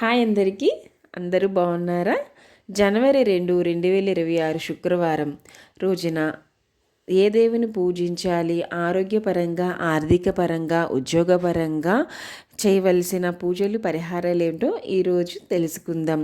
Hi అందరికీ. అందరూ బాగున్నారా? జనవరి రెండు రెండు వేల ఇరవై ఆరు శుక్రవారం రోజున ఏ దేవుని పూజించాలి? ఆరోగ్యపరంగా ఆర్థిక పరంగా ఉద్యోగపరంగా చేయవలసిన పూజలు పరిహారాలు ఏంటో ఈరోజు తెలుసుకుందాం.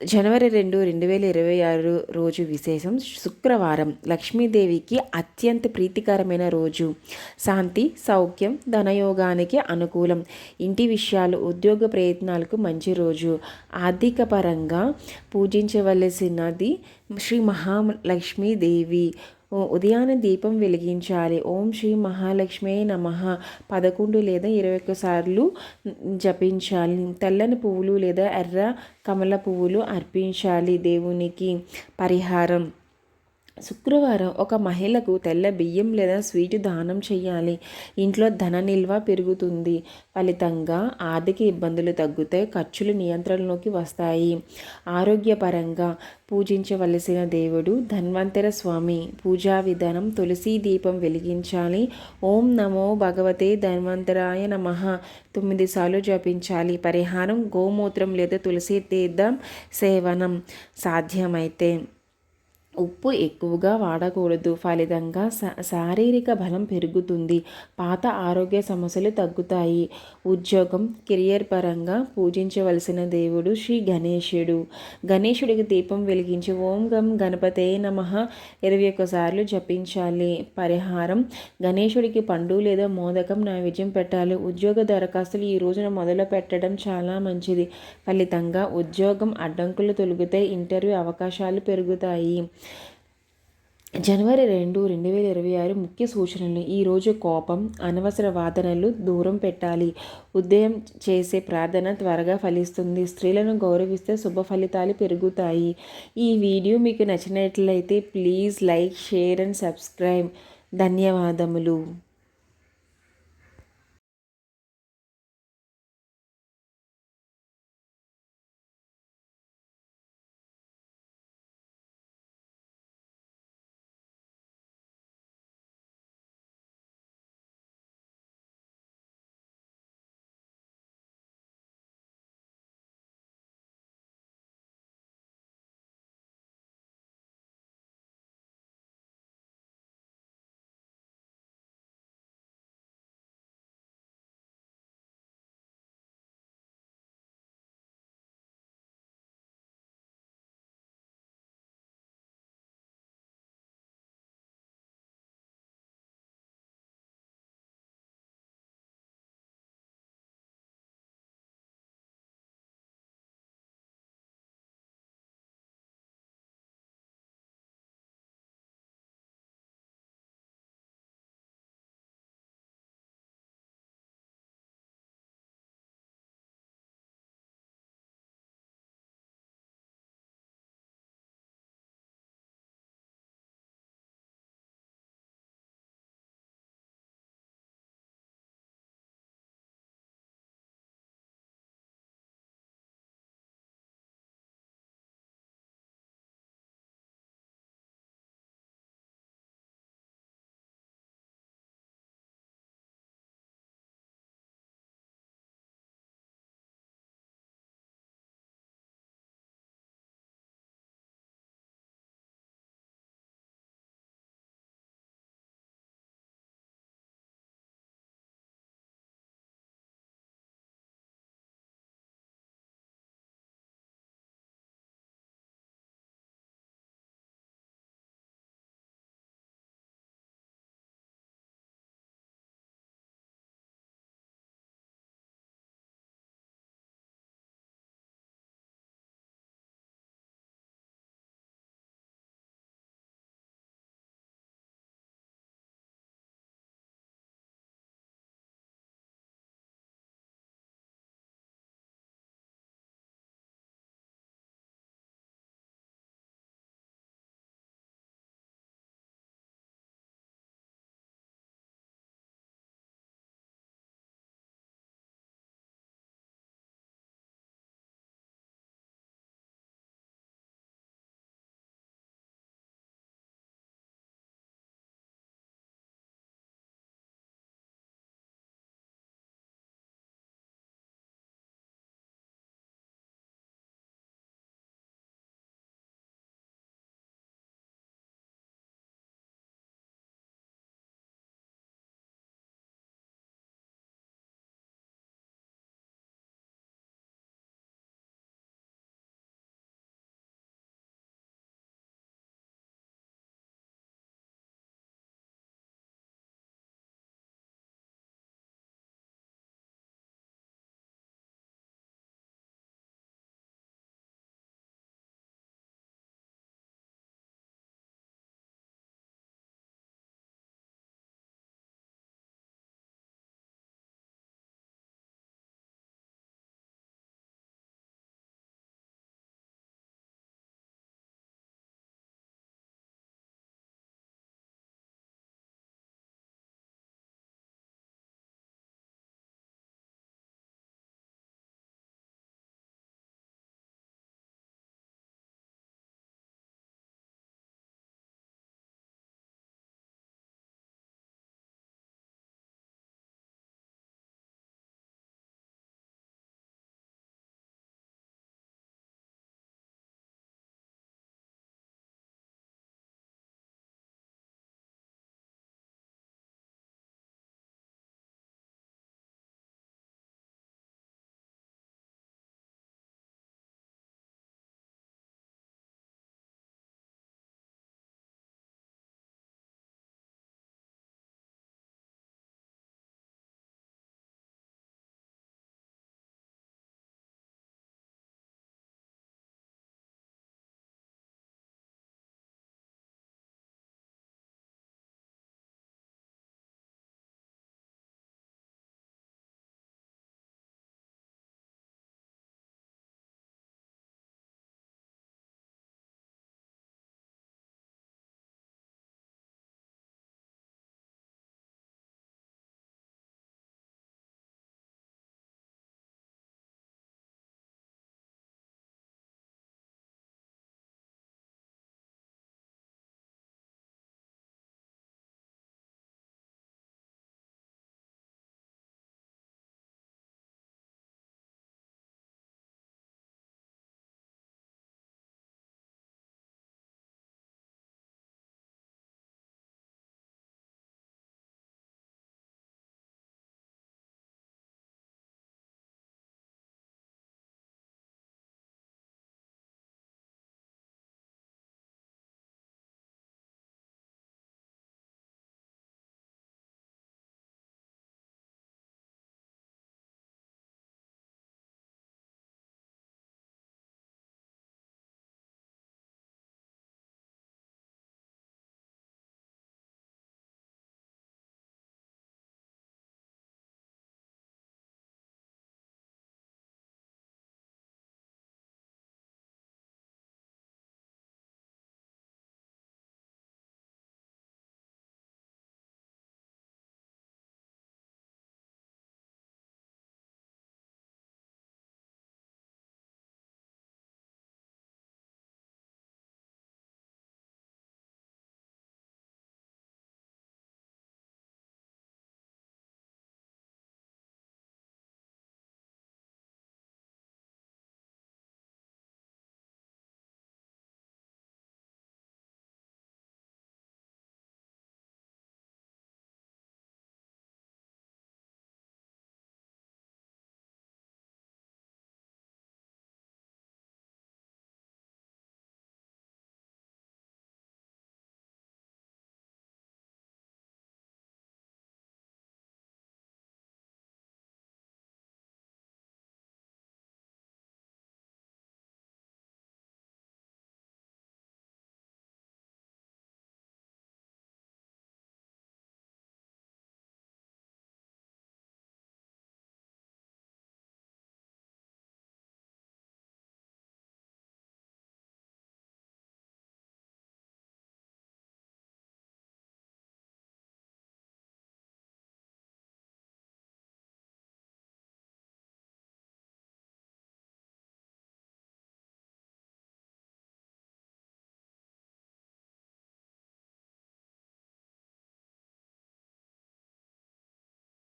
జనవరి రెండు రెండు వేల ఇరవై ఆరు రోజు విశేషం. శుక్రవారం లక్ష్మీదేవికి అత్యంత ప్రీతికరమైన రోజు. శాంతి సౌఖ్యం ధనయోగానికి అనుకూలం. ఇంటి విషయాలు ఉద్యోగ ప్రయత్నాలకు మంచి రోజు. ఆర్థిక పరంగా పూజించవలసినది శ్రీ మహాలక్ష్మీదేవి. ఉదయాన్నే దీపం వెలిగించాలి. ఓం శ్రీ మహాలక్ష్మి నమ. పదకొండు లేదా ఇరవై ఒక్కసార్లు జపించాలి. తెల్లని పువ్వులు లేదా ఎర్ర కమల పువ్వులు అర్పించాలి దేవునికి పరిహారం. శుక్రవారం ఒక మహిళకు తెల్ల బియ్యం లేదా స్వీటు దానం చేయాలి. ఇంట్లో ధన నిల్వ పెరుగుతుంది. ఫలితంగా ఆర్థిక ఇబ్బందులు తగ్గుతాయి ఖర్చులు నియంత్రణలోకి వస్తాయి. ఆరోగ్యపరంగా పూజించవలసిన దేవుడు ధన్వంతర స్వామి. పూజా విధానం తులసి దీపం వెలిగించాలి. ఓం నమో భగవతే ధన్వంతరాయ నమ. తొమ్మిది సార్లు జపించాలి. పరిహారం గోమూత్రం లేదా తులసి తీర్థం సేవనం సాధ్యమైతే ఉప్పు ఎక్కువగా వాడకూడదు. ఫలితంగా శారీరక బలం పెరుగుతుంది. పాత ఆరోగ్య సమస్యలు తగ్గుతాయి. ఉద్యోగం కెరియర్ పరంగా పూజించవలసిన దేవుడు శ్రీ గణేశుడు. గణేశుడికి దీపం వెలిగించి ఓం గం గణపతే నమ ఇరవై ఒక్కసార్లు జపించాలి. పరిహారం గణేశుడికి పండు లేదా మోదకం నైవేద్యం పెట్టాలి. ఉద్యోగ దరఖాస్తులు ఈ రోజున మొదలు పెట్టడం చాలా మంచిది. ఫలితంగా ఉద్యోగం అడ్డంకులు తొలగితే ఇంటర్వ్యూ అవకాశాలు పెరుగుతాయి. జనవరి రెండు రెండు వేల ఇరవై ఆరు ముఖ్య సూచనలు. ఈరోజు కోపం అనవసర వాదనలు దూరం పెట్టాలి. ఉదయం చేసే ప్రార్థన త్వరగా ఫలిస్తుంది. స్త్రీలను గౌరవిస్తే శుభ ఫలితాలు పెరుగుతాయి. ఈ వీడియో మీకు నచ్చినట్లయితే please like share and subscribe. ధన్యవాదములు.